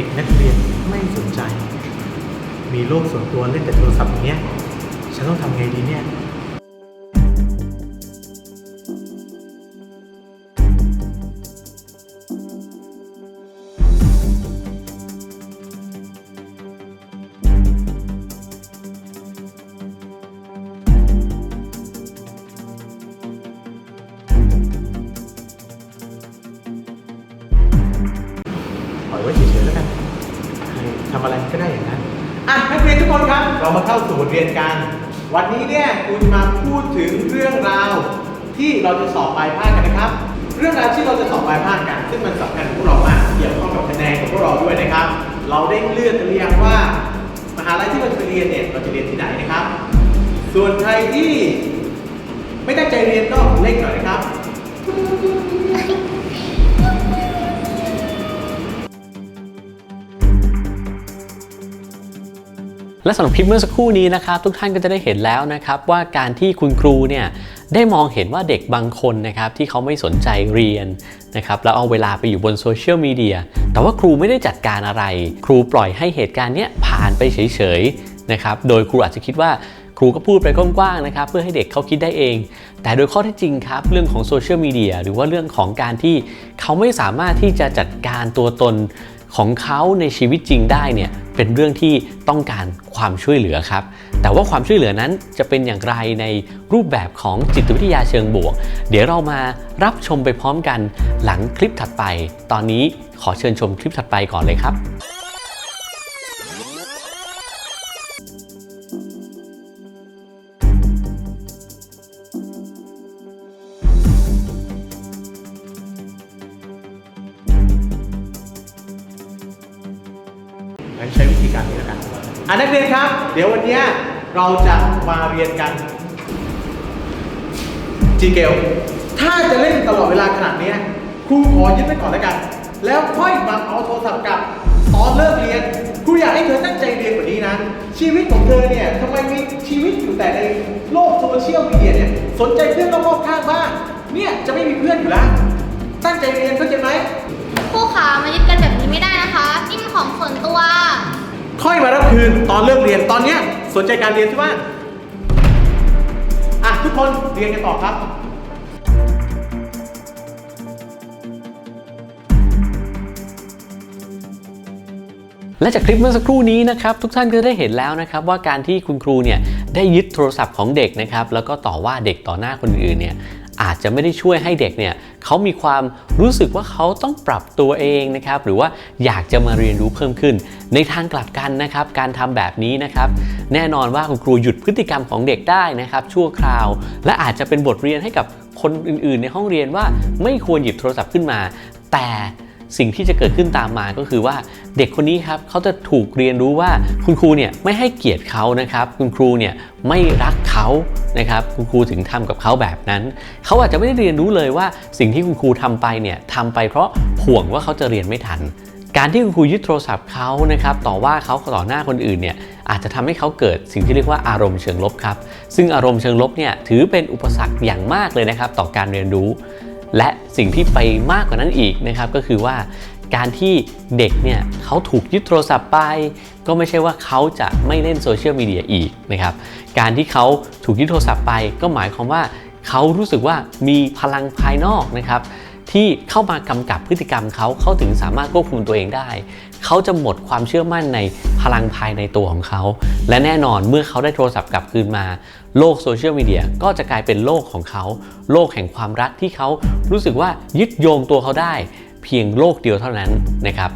ด็กนักเรียนไม่สนใจ มีโลกส่วนตัวเล่นแต่โทรศัพท์อย่างเงี้ย ฉันต้องทำไงดีเนี่ยปล่อยไว้เฉยๆ ทำอะไรก็ได้อย่างนั้นอะนักเรียนทุกคนครับ เรามาเข้าสู่บทเรียนกัน วันนี้เนี่ยครูจะมาพูดถึงเรื่องราวที่เราจะสอบปลายภาคกันนะครับ เรื่องราวที่เราจะสอบปลายภาคกัน ซึ่งมันสำคัญกับพวกเรามากเกี่ยวข้องกับคะแนนของพวกเราด้วยนะครับ เราได้เลือกกันหรือยังว่ามหาลัยที่เราจะไปเรียนเนี่ยเราจะเรียนที่ไหนนะครับ ส่วนใครที่ไม่ตั้งใจเรียนก็เล่นหน่อยนะครับ และสำหรับคลิปเมื่อสักครู่นี้นะครับทุกท่านก็จะได้เห็นแล้วนะครับว่าการที่คุณครูเนี่ยได้มองเห็นว่าเด็กบางคนนะครับที่เขาไม่สนใจเรียนนะครับแล้วเอาเวลาไปอยู่บนโซเชียลมีเดียแต่ว่าครูไม่ได้จัดการอะไร ครูปล่อยให้เหตุการณ์เนี้ยผ่านไปเฉยๆนะครับโดยครูอาจจะคิดว่าครูก็พูดไปกว้างๆนะครับเพื่อให้เด็กเขาคิดได้เอง แต่โดยข้อเท็จจริงครับ เรื่องของโซเชียลมีเดียหรือว่าเรื่องของการที่เขาไม่สามารถที่จะจัดการตัวตน ของเขาในชีวิตจริงได้เนี่ยเป็นเรื่องที่ต้องการความช่วยเหลือครับ แต่ว่าความช่วยเหลือนั้นจะเป็นอย่างไรในรูปแบบของจิตวิทยาเชิงบวก เดี๋ยวเรามารับชมไปพร้อมกันหลังคลิปถัดไป ตอนนี้ขอเชิญชมคลิปถัดไปก่อนเลยครับ งั้นใช้วิธีการนี้แล้วกันอะนักเรียนครับ เดี๋ยววันนี้เราจะมาเรียนกันจีเกลถ้าจะเล่นตลอดเวลาขนาดนี้ครูขอยึดไว้ก่อนแล้วกัน แล้วค่อยมาเอาโทรศัพท์กลับตอนเลิกเรียนครูอยากให้เธอตั้งใจเรียนกว่านี้นะ ชีวิตของเธอเนี่ยทำไมมีชีวิตอยู่แต่ในโลกโซเชียลมีเดียเนี่ยสนใจเพื่อนรอบข้างบ้างเนี่ยจะไม่มีเพื่อนอยู่แล้วตั้งใจเรียนเข้าใจไหมครูขามายึดกัน ค่อยมารับคืนตอนเลิกเรียนตอนเนี้ยสนใจการเรียนใช่ไหมอะทุกคนเรียนกันต่อครับและจากคลิปเมื่อสักครู่นี้นะครับทุกท่านก็ได้เห็นแล้วนะครับว่าการที่คุณครูเนี่ยได้ยึดโทรศัพท์ของเด็กนะครับแล้วก็ต่อว่าเด็กต่อหน้าคนอื่นเนี่ยอาจจะไม่ได้ช่วยให้เด็กเนี่ย เขามีความรู้สึกว่าเขาต้องปรับตัวเองนะครับ หรือว่าอยากจะมาเรียนรู้เพิ่มขึ้น ในทางกลับกันนะครับ การทำแบบนี้นะครับ แน่นอนว่าคุณครูหยุดพฤติกรรมของเด็กได้นะครับ ชั่วคราว และอาจจะเป็นบทเรียนให้กับคนอื่น ๆ ในห้องเรียนว่าไม่ควรหยิบโทรศัพท์ขึ้นมา แต่ สิ่งที่จะเกิดขึ้นตามมาก็คือว่าเด็กคนนี้ครับเขาจะถูกเรียนรู้ว่าคุณครูเนี่ยไม่ให้เกียรติเขานะครับ คุณครูเนี่ยไม่รักเขานะครับ คุณครูถึงทำกับเขาแบบนั้น เขาอาจจะไม่ได้เรียนรู้เลยว่าสิ่งที่คุณครูทำไปเนี่ยทำไปเพราะห่วงว่าเขาจะเรียนไม่ทัน การที่คุณครูยึดโทรศัพท์เขานะครับต่อว่าเขาต่อหน้าคนอื่นเนี่ยอาจจะทำให้เขาเกิดสิ่งที่เรียกว่าอารมณ์เชิงลบครับ ซึ่งอารมณ์เชิงลบเนี่ยถือเป็นอุปสรรคอย่างมากเลยนะครับ ต่อการเรียนรู้ และสิ่งที่ไปมากกว่านั้นอีกนะครับก็คือว่าการที่เด็กเนี่ยเขาถูกยึดโทรศัพท์ไป ก็ไม่ใช่ว่าเขาจะไม่เล่นโซเชียลมีเดียอีกนะครับการที่เขาถูกยึดโทรศัพท์ไป ก็หมายความว่าเขารู้สึกว่ามีพลังภายนอกนะครับที่เข้ามากำกับพฤติกรรมเขาเขาถึงสามารถควบคุมตัวเองได้ เขาจะหมดความเชื่อมั่นใน พลังภายในตัวของเขา และแน่นอนเมื่อเขาได้โทรศัพท์กลับคืนมา โลกโซเชียลมีเดียก็จะกลายเป็นโลกของเขา โลกแห่งความรักที่เขารู้สึกว่ายึดโยงตัวเขาได้ เพียงโลกเดียวเท่านั้นนะครับ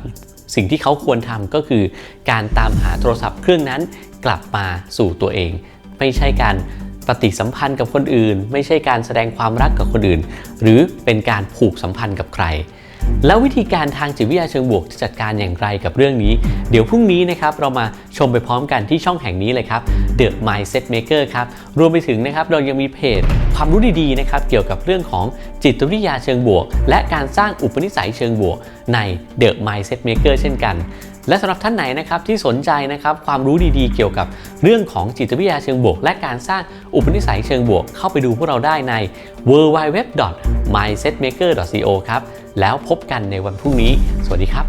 สิ่งที่เขาควรทำก็คือ การตามหาโทรศัพท์เครื่องนั้นกลับมาสู่ตัวเอง ไม่ใช่การปฏิสัมพันธ์กับคนอื่น ไม่ใช่การแสดงความรักกับคนอื่น หรือเป็นการผูกสัมพันธ์กับใคร แล้ววิธีการทางจิตวิทยาเชิงบวกจะจัดการอย่างไรกับเรื่องนี้ เดี๋ยวพรุ่งนี้นะครับเรามาชมไปพร้อมกันที่ช่องแห่งนี้เลยครับ The Mindset Maker ครับ รวมไปถึงนะครับเรายังมีเพจความรู้ดีๆนะครับเกี่ยวกับเรื่องของจิตวิทยาเชิงบวก และการสร้างอุปนิสัยเชิงบวกใน The Mindset Maker เช่นกัน และสำหรับท่านไหนนะครับที่สนใจนะครับความรู้ดีๆ เกี่ยวกับเรื่องของจิตวิทยาเชิงบวก และการสร้างอุปนิสัยเชิงบวก เข้าไปดูพวกเราได้ใน www.mindsetmaker.co ครับแล้วพบกันในวันพรุ่งนี้ สวัสดีครับ